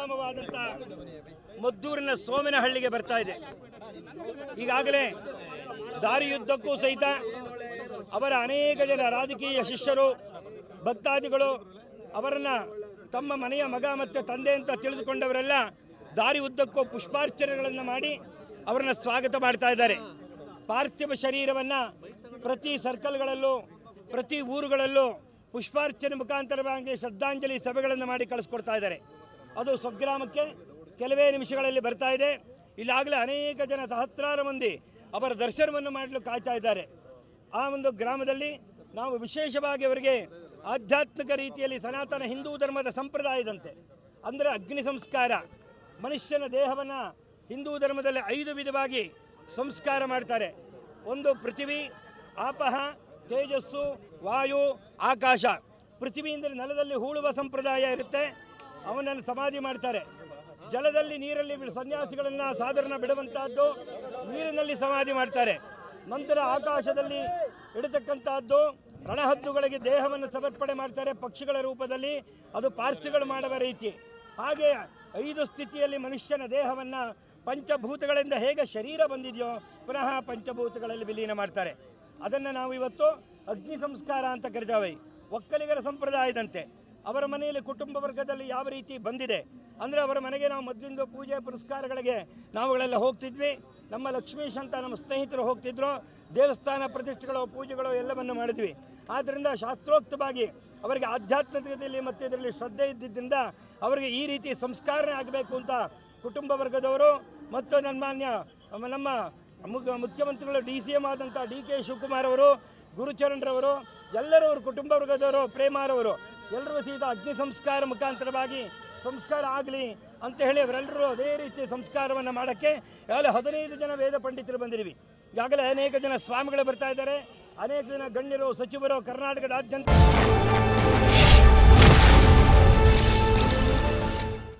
ಸ್ವಗ್ರಾಮವಾದಂಥ ಮದ್ದೂರಿನ ಸೋಮಿನಹಳ್ಳಿಗೆ ಬರ್ತಾ ಇದೆ. ಈಗಾಗಲೇ ದಾರಿಯುದ್ದಕ್ಕೂ ಸಹಿತ ಅವರ ಅನೇಕ ಜನ ರಾಜಕೀಯ ಶಿಷ್ಯರು, ಭಕ್ತಾದಿಗಳು ಅವರನ್ನ ತಮ್ಮ ಮನೆಯ ಮಗ ಮತ್ತು ತಂದೆ ಅಂತ ತಿಳಿದುಕೊಂಡವರೆಲ್ಲ ದಾರಿ ಉದ್ದಕ್ಕೂ ಪುಷ್ಪಾರ್ಚನೆಗಳನ್ನು ಮಾಡಿ ಅವರನ್ನ ಸ್ವಾಗತ ಮಾಡ್ತಾ ಇದ್ದಾರೆ. ಪಾರ್ಥಿವ ಶರೀರವನ್ನ ಪ್ರತಿ ಸರ್ಕಲ್ಗಳಲ್ಲೂ, ಪ್ರತಿ ಊರುಗಳಲ್ಲೂ ಪುಷ್ಪಾರ್ಚನೆ ಮುಖಾಂತರವಾಗಿ ಶ್ರದ್ಧಾಂಜಲಿ ಸಭೆಗಳನ್ನು ಮಾಡಿ ಕಳಿಸ್ಕೊಡ್ತಾ ಇದ್ದಾರೆ. ಅದು ಸ್ವಗ್ರಾಮಕ್ಕೆ ಕೆಲವೇ ನಿಮಿಷಗಳಲ್ಲಿ ಬರ್ತಾ ಇದೆ. ಇಲ್ಲಾಗಲೇ ಅನೇಕ ಜನ ಸಹಸ್ರಾರು ಮಂದಿ ಅವರ ದರ್ಶನವನ್ನು ಮಾಡಲು ಕಾಯ್ತಾ ಇದ್ದಾರೆ. ಆ ಒಂದು ಗ್ರಾಮದಲ್ಲಿ ನಾವು ವಿಶೇಷವಾಗಿ ಅವರಿಗೆ ಆಧ್ಯಾತ್ಮಿಕ ರೀತಿಯಲ್ಲಿ ಸನಾತನ ಹಿಂದೂ ಧರ್ಮದ ಸಂಪ್ರದಾಯದಂತೆ, ಅಂದರೆ ಅಗ್ನಿ ಸಂಸ್ಕಾರ, ಮನುಷ್ಯನ ದೇಹವನ್ನು ಹಿಂದೂ ಧರ್ಮದಲ್ಲಿ ಐದು ವಿಧವಾಗಿ ಸಂಸ್ಕಾರ ಮಾಡ್ತಾರೆ. ಒಂದು ಪೃಥ್ವಿ, ಆಪಹ, ತೇಜಸ್ಸು, ವಾಯು, ಆಕಾಶ. ಪೃಥ್ವಿ ಅಂದರೆ ನೆಲದಲ್ಲಿ ಹೂಳುವ ಸಂಪ್ರದಾಯ ಇರುತ್ತೆ. ಅವನನ್ನು ಸಮಾಧಿ ಮಾಡ್ತಾರೆ. ಜಲದಲ್ಲಿ ನೀರಲ್ಲಿ ಸನ್ಯಾಸಿಗಳನ್ನ ಸಾಧರನ ಬಿಡುವಂತಹದ್ದು ನೀರಿನಲ್ಲಿ ಸಮಾಧಿ ಮಾಡ್ತಾರೆ. ನಂತರ ಆಕಾಶದಲ್ಲಿ ಇಡತಕ್ಕಂತಹದ್ದು ರಣಹದ್ದುಗಳಿಗೆ ದೇಹವನ್ನು ಸಮರ್ಪಣೆ ಮಾಡ್ತಾರೆ ಪಕ್ಷಿಗಳ ರೂಪದಲ್ಲಿ. ಅದು ಪಾರ್ಸಿಗಳು ಮಾಡುವ ರೀತಿ. ಹಾಗೆ ಐದು ಸ್ಥಿತಿಯಲ್ಲಿ ಮನುಷ್ಯನ ದೇಹವನ್ನು ಪಂಚಭೂತಗಳಿಂದ ಹೇಗೆ ಶರೀರ ಬಂದಿದೆಯೋ ಪುನಃ ಪಂಚಭೂತಗಳಲ್ಲಿ ವಿಲೀನ ಮಾಡ್ತಾರೆ. ಅದನ್ನು ನಾವು ಇವತ್ತು ಅಗ್ನಿ ಸಂಸ್ಕಾರ ಅಂತ ಕರಿತಾವೆ. ಒಕ್ಕಲಿಗರ ಸಂಪ್ರದಾಯದಂತೆ. ಅವರ ಮನೆಯಲ್ಲಿ ಕುಟುಂಬ ವರ್ಗದಲ್ಲಿ ಯಾವ ರೀತಿ ಬಂದಿದೆ ಅಂದರೆ ಅವರ ಮನೆಗೆ ನಾವು ಮೊದಲಿಂದ ಪೂಜೆ ಪುರಸ್ಕಾರಗಳಿಗೆ ನಾವುಗಳೆಲ್ಲ ಹೋಗ್ತಿದ್ವಿ. ನಮ್ಮ ಲಕ್ಷ್ಮೀಶ್ ಅಂತ ನಮ್ಮ ಸ್ನೇಹಿತರು ಹೋಗ್ತಿದ್ರು. ದೇವಸ್ಥಾನ ಪ್ರತಿಷ್ಠೆಗಳು, ಪೂಜೆಗಳು ಎಲ್ಲವನ್ನು ಮಾಡಿದ್ವಿ. ಆದ್ದರಿಂದ ಶಾಸ್ತ್ರೋಕ್ತವಾಗಿ ಅವರಿಗೆ ಆಧ್ಯಾತ್ಮಿಕತೆಯಲ್ಲಿ ಮತ್ತು ಇದರಲ್ಲಿ ಶ್ರದ್ಧೆ ಇದ್ದಿದ್ದರಿಂದ ಅವರಿಗೆ ಈ ರೀತಿ ಸಂಸ್ಕಾರನೆ ಆಗಬೇಕು ಅಂತ ಕುಟುಂಬ ವರ್ಗದವರು ಮತ್ತು ನನ್ಮಾನ್ಯ ನಮ್ಮ ಮುಖ್ಯ ಮುಖ್ಯಮಂತ್ರಿಗಳು ಡಿ ಸಿ ಎಂ ಆದಂಥ ಡಿ ಕೆ ಶಿವಕುಮಾರ್ ಅವರು ಗುರುಚರಣರವರು ಎಲ್ಲರೂ ಅವರು ಕುಟುಂಬ ವರ್ಗದವರು, ಪ್ರೇಮಾರವರು ಎಲ್ಲರೂ ಸಹಿತ ಅಗ್ನಿ ಸಂಸ್ಕಾರ ಮುಖಾಂತರವಾಗಿ ಸಂಸ್ಕಾರ ಆಗಲಿ ಅಂತ ಹೇಳಿ ಅವರೆಲ್ಲರೂ ಅದೇ ರೀತಿ ಸಂಸ್ಕಾರವನ್ನು ಮಾಡೋಕ್ಕೆ ಈಗಾಗಲೇ ಹದಿನೈದು ಜನ ವೇದ ಪಂಡಿತರು ಬಂದಿದ್ದೀವಿ. ಈಗಾಗಲೇ ಅನೇಕ ಜನ ಸ್ವಾಮಿಗಳು ಬರ್ತಾ ಇದ್ದಾರೆ. ಅನೇಕ ಜನ ಗಣ್ಯರು, ಸಚಿವರು, ಕರ್ನಾಟಕದಾದ್ಯಂತ